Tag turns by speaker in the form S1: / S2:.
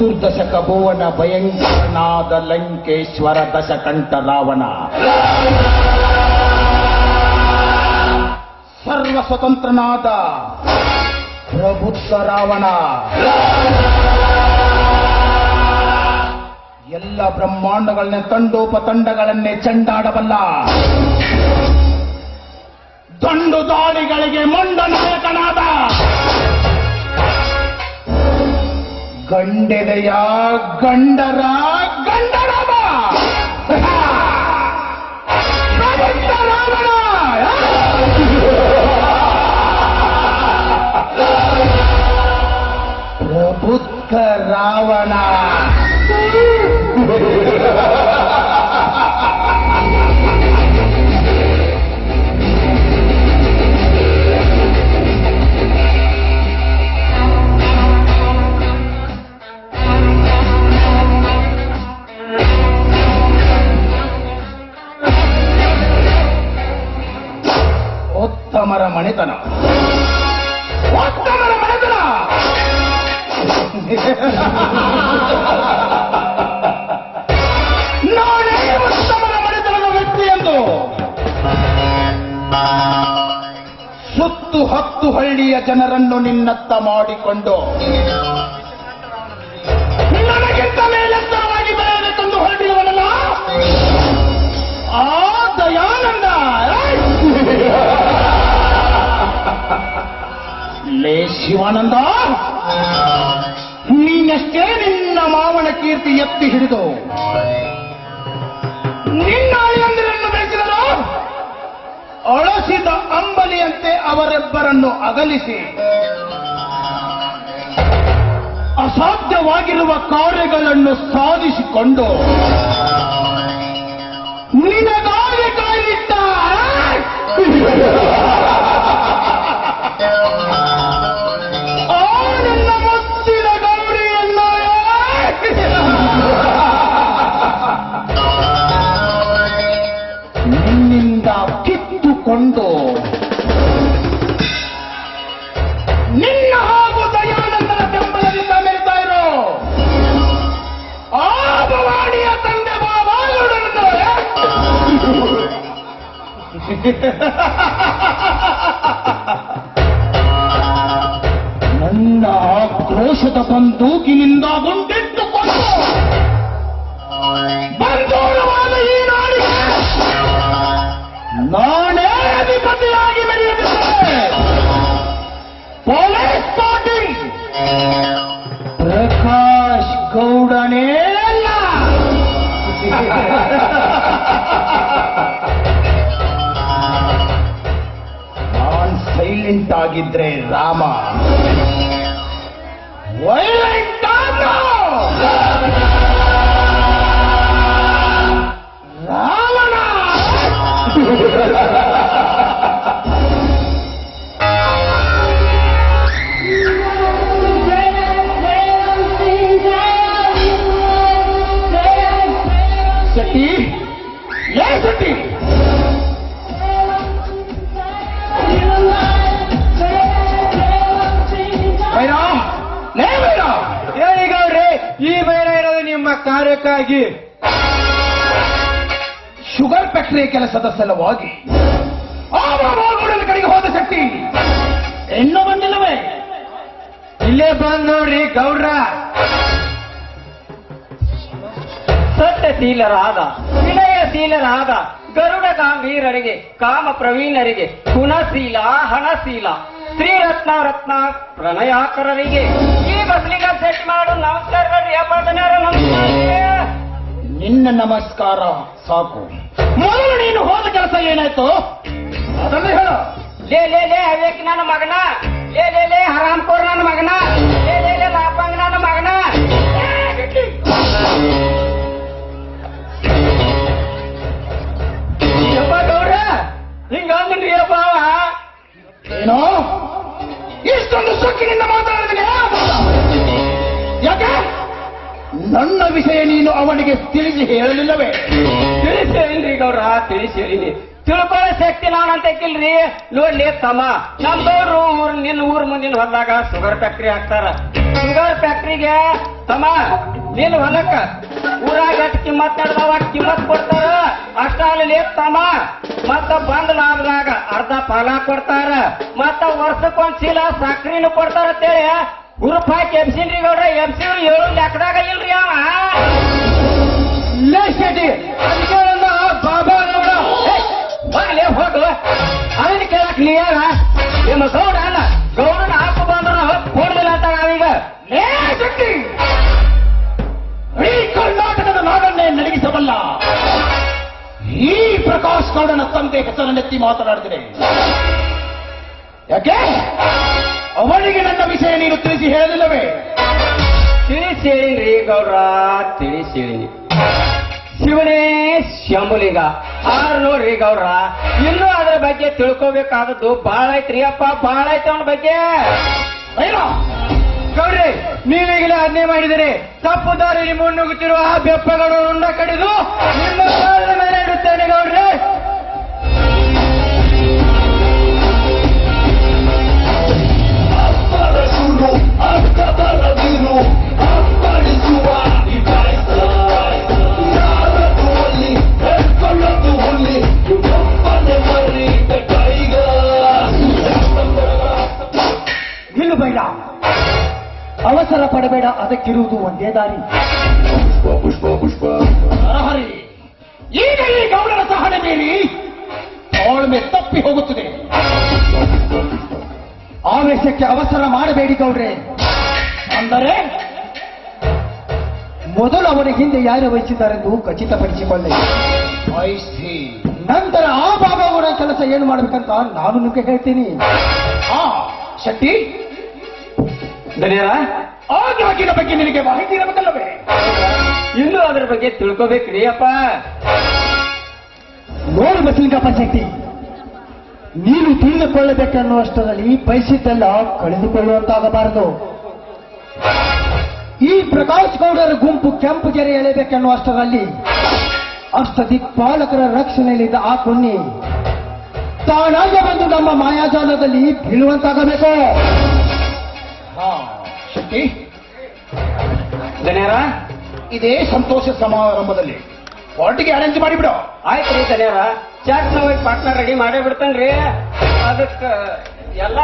S1: ಚತುರ್ದಶಕ ಭುವನ ಭಯಂಕರನಾದ ಲಂಕೇಶ್ವರ ದಶಕಂಠ ರಾವಣ. ಸರ್ವ ಸ್ವತಂತ್ರನಾದ ಪ್ರಭುತ್ವ ರಾವಣ. ಎಲ್ಲ ಬ್ರಹ್ಮಾಂಡಗಳನ್ನೇ ತಂಡೋಪತಂಡಗಳನ್ನೇ ಚಂಡಾಡಬಲ್ಲ. ದಂಡು ದಾಳಿಗಳಿಗೆ ಮಂಡ ಗಂಡೆದೆಯ ಗಂಡರ ಗಂಡರಾಮ ಪ್ರಬುದ್ಧ ರಾವಣ. ಉತ್ತಮರ ಮನೆತನ. ಉತ್ತಮರ ಮನೆತನ! ನಾನೇ ಉತ್ತಮರ ಮನೆತನದ ವ್ಯಕ್ತಿ ಎಂದು. ಸುತ್ತು ಹತ್ತು ಹಳ್ಳಿಯ ಜನರನ್ನು ನಿನ್ನತ್ತ ಮಾಡಿಕೊಂಡು ನನಗಿಂತ ಮೇಲೆತ್ತರವಾಗಿ ಬೆಳೆಯಬೇಕೆಂದು ಹೊರಟಿರುವನಲ್ಲ ಆ ಲೇ ಶಿವಾನಂದ. ನೀನಷ್ಟೇ ನಿನ್ನ ಮಾವನ ಕೀರ್ತಿ ಎತ್ತಿ ಹಿಡಿದು ನಿನ್ನ ಅಳಿಯಂದಿರನ್ನು ಬೆಳೆಸಿದರು ಅಳಸಿದ ಅಂಬಲಿಯಂತೆ ಅವರಿಬ್ಬರನ್ನು ಅಗಲಿಸಿ. ಅಸಾಧ್ಯವಾಗಿರುವ ಕಾರ್ಯಗಳನ್ನು ಸಾಧಿಸಿಕೊಂಡು ನನ್ನ ಆಕ್ರೋಶದ ಬಂದೂಕಿನಿಂದ ಗುಂಡಿಟ್ಟುಕೊಂಡು ಬಂದೂರವಾದ ಈ ನಾಡಿಗೆ ನಾನೇ ಅಧಿಪತಿಯಾಗಿ ಮೆರೆಯಲಿದ್ದೇನೆ ಪೊಲೀಸ್ ಸ್ಟಾರ್ಟಿಂಗ್ ಪ್ರಕಾಶ್ ಗೌಡನೇ ಸೈಲೆಂಟ್ ಆಗಿದ್ರೆ ರಾಮ ವೈಲೆಂಟ್
S2: ಕಾರ್ಯಕ್ಕಾಗಿ
S1: ಶುಗರ್ ಫ್ಯಾಕ್ಟರಿ ಕೆಲಸದ ಸಲುವಾಗಿ ಕಡೆಗೆ ಹೋದ ಶಕ್ತಿ. ಇನ್ನೂ ಬಂದಿಲ್ಲವೇ?
S2: ಇಲ್ಲೇ ಬಂದ್ ನೋಡ್ರಿ ಗೌಡ್ರ.
S3: ಸತ್ಯಶೀಲರಾದ ವಿನಯಶೀಲರಾದ ಗರುಡ ಗಾಂಭೀರರಿಗೆ ಕಾಮ ಪ್ರವೀಣರಿಗೆ ಗುಣಶೀಲ ಹಣಶೀಲ ಶ್ರೀರತ್ನ ರತ್ನ ಪ್ರಣಯಾಕರರಿಗೆ ಬಸ್ಲಿಗ ಸೆಟ್ ಮಾಡು ನಮಸ್ಕಾರಗಳು ನಮಸ್ಕಾರ.
S1: ನಿನ್ನ ನಮಸ್ಕಾರ ಸಾಕು. ಮೊದಲು ನೀನು ಹೋದ ಕೆಲಸ ಏನಾಯ್ತು? ಅದನ್ನು ಹೇಳ.
S3: ಲೇ ಲೇ ಲೇ ಅವೇಕ್ ನನ್ನ ಮಗನ. ಲೇ ಲೇ ಲೇ ಹರಾಮ್ಕೋರ್ ನನ್ನ ಮಗನ. ಲೇ ಲೇ ಲೇ ಲಾಪಂಗ್ ನನ್ನ ಮಗನ. ಯಪ್ಪ ಗೌಡ ಹಿಂಗಂದ್ರಿ ಯಪ್ಪ
S1: ಏನೋ? ಇಷ್ಟೊಂದು ಸೊಕ್ಕಿನಿಂದ ಮಾತಾಡಿದ್ರೆ. ನನ್ನ ವಿಷಯ ನೀನು ಅವನಿಗೆ ತಿಳಿಸಿ ಹೇಳಲಿಲ್ಲವೇ?
S3: ಏನ್ರಿ ಗೌರ ತಿಳಿಸಿ ತಿಳ್ಕೊಳ್ಳೋ ಶಕ್ತಿ ನಾನಂತಕ್ಕಿಲ್ರಿ ನೋಡ್ಲಿ ತಮ್ಮ. ನಮ್ದವ್ರು ಊರ್ ನಿನ್ನ ಊರ್ ಮುಂದಿನ ಹೊಲದಾಗ ಶುಗರ್ ಫ್ಯಾಕ್ಟ್ರಿ ಹಾಕ್ತಾರ. ಶುಗರ್ ಫ್ಯಾಕ್ಟ್ರಿಗೆ ತಮ್ಮ ನಿನ್ನ ಹೊಲಕ್ಕ ಊರಾಗ ಕಿಮ್ಮತ್ ನಡೆದವ ಕಿಮ್ಮತ್ ಕೊಡ್ತಾರ? ಅಷ್ಟ ಅಲ್ಲಿ ತಮ್ಮ. ಮತ್ತ ಬಂದ್ ಲಾಭದಾಗ ಅರ್ಧ ಪಾಲ ಕೊಡ್ತಾರ. ಮತ್ತ ವರ್ಷಕ್ಕೊಂದ್ ಚೀಲ ಸಕ್ರಿನೂ ಕೊಡ್ತಾರ ಅಂತೇಳಿ ಗುರುಪ್ ಹಾಕಿ ಎಬ್ಸಿನ್ರಿ ಗೌಡ್ರ ಎಬ್ಸಿವ್ರು ಏಳು ಲೆಕ್ಕದಾಗ ಇಲ್ರಿ ಅವ.
S2: ಲೇ ಶೆಟ್ಟಿ ಅದಕ್ಕೆ ನನ್ನ ಬಾಬಾ ಗೌಡ
S3: ಬಾಲೆ ಹೋಗು ಅವನ್ ಕೇಳಕ್ ನಿಮ್ಮ ಗೌಡ ಅಲ್ಲ. ಗೌಡನ ಹಾಕು ಬಂದ್ರ ಕೊಡ್ಲಿಲ್ಲ ಅಂತ ನಾವೀಗ.
S1: ಲೇ ಶೆಟ್ಟಿ ಈ ಕರ್ನಾಟಕದ ನಾಡನ್ನೇ ನಡಗಿಸಬಲ್ಲ. ಈ ಪ್ರಕಾಶ್ ಗೌಡನ ತಂದೆ ಹೆಸರನ್ನೆತ್ತಿ ಮಾತನಾಡಿದರೆ. ಯಾಕೆ? ಅವನಿಗೆ ನನ್ನ ವಿಷಯ ನೀನು ತಿಳಿಸಿ ಹೇಳಲಿಲ್ಲವೇ?
S3: ತಿಳಿಸಿ ಹೇಳಿರಿ ಗೌರ ತಿಳಿಸಿ ಹೇಳಿ ಶಿವನೇ ಶಂಬುಲಿಗ ಆರ್ ನೋಡ್ರಿ ಗೌರ ಇನ್ನೂ ಅದರ ಬಗ್ಗೆ ತಿಳ್ಕೋಬೇಕಾದದ್ದು ಬಹಳ ಐತ್ರಿ ಅಪ್ಪ ಬಹಳ ಐತೆ ಅವನ ಬಗ್ಗೆ.
S1: ಏನೋ?
S2: ಗೌರಿ ನೀವೀಗಲೇ ಆಜ್ಞೆ ಮಾಡಿದರೆ ತಪ್ಪು ದಾರಿ ಮುನ್ನುಗ್ಗುತ್ತಿರುವ ಆ ಬೆಪ್ಪಗಳು ಉಂಡ ಕಡಿದು ನಿಮ್ಮ ಮೇಲೆ ಇಡುತ್ತೇನೆ ಗೌಡ್ರಿ.
S1: ಪಡಬೇಡ ಅದಕ್ಕಿರುವುದು ಒಂದೇ ದಾರಿ. ನರಹರಿ ಈಗ ಈ ಗೌಡರ ಸಹನೆ ಮೀರಿ ತಾಳ್ಮೆ ತಪ್ಪಿ ಹೋಗುತ್ತದೆ. ಆವೇಶಕ್ಕೆ ಅವಸರ ಮಾಡಬೇಡಿ ಗೌಡ್ರೆ. ಅಂದರೆ ಮೊದಲು ಅವರ ಹಿಂದೆ ಯಾರು ವಹಿಸಿದ್ದಾರೆಂದು ಖಚಿತಪಡಿಸಿಕೊಳ್ಳಿ. ನಂತರ ಆ ಭಾಗವನ ಕೆಲಸ ಏನು ಮಾಡಬೇಕಂತ ನಾನು ನಿಮಗೆ ಹೇಳ್ತೀನಿ. ಆ ಶೆಟ್ಟಿ.
S3: ದನಿಯರ
S1: ಆ ಜಾಗಿನ ಬಗ್ಗೆ ನಿನಗೆ ಮಾಹಿತಿ ಇರಬೇಕಲ್ಲವೇ
S3: ಇನ್ನೂ ಅದರ ಬಗ್ಗೆ ತಿಳ್ಕೋಬೇಕ್ರಿ ಅಪ್ಪ
S1: ನೋಡು ಬಸಲಿಂಗ ಪಂಚಾಯತಿ ನೀನು ತಿಳಿದುಕೊಳ್ಳಬೇಕನ್ನುವಷ್ಟರಲ್ಲಿ ಬಯಸಿದ್ದೆಲ್ಲ ಕಳೆದುಕೊಳ್ಳುವಂತಾಗಬಾರದು. ಈ ಪ್ರಕಾಶ್ ಗೌಡರ ಗುಂಪು ಕೆಂಪು ಗೆರೆ ಎಳೆಬೇಕೆನ್ನುವಷ್ಟರಲ್ಲಿ ಅಷ್ಟ ಪಾಲಕರ ರಕ್ಷಣೆಯಲ್ಲಿದ್ದ ಆ ಕೊನ್ನಿ ತಾನಾಗೆ ಬಂದು ನಮ್ಮ ಮಾಯಾಜಾಲದಲ್ಲಿ ಬೀಳುವಂತಾಗಬೇಕು. ಶಕ್ತಿ
S3: ಧನ್ಯರ
S1: ಇದೇ ಸಂತೋಷ ಸಮಾರಂಭದಲ್ಲಿ ಪಾರ್ಟಿಗೆ ಅರೇಂಜ್ ಮಾಡಿಬಿಡು.
S3: ಆಯ್ತು ರೀ ಧನ್ಯರ ಚಾಟ್ ನಾವು ಪಾರ್ಟ್ನರ್ ರೆಡಿ ಮಾಡೇ ಬಿಡ್ತೇನ್ರಿ. ಅದಕ್ಕೆ ಎಲ್ಲ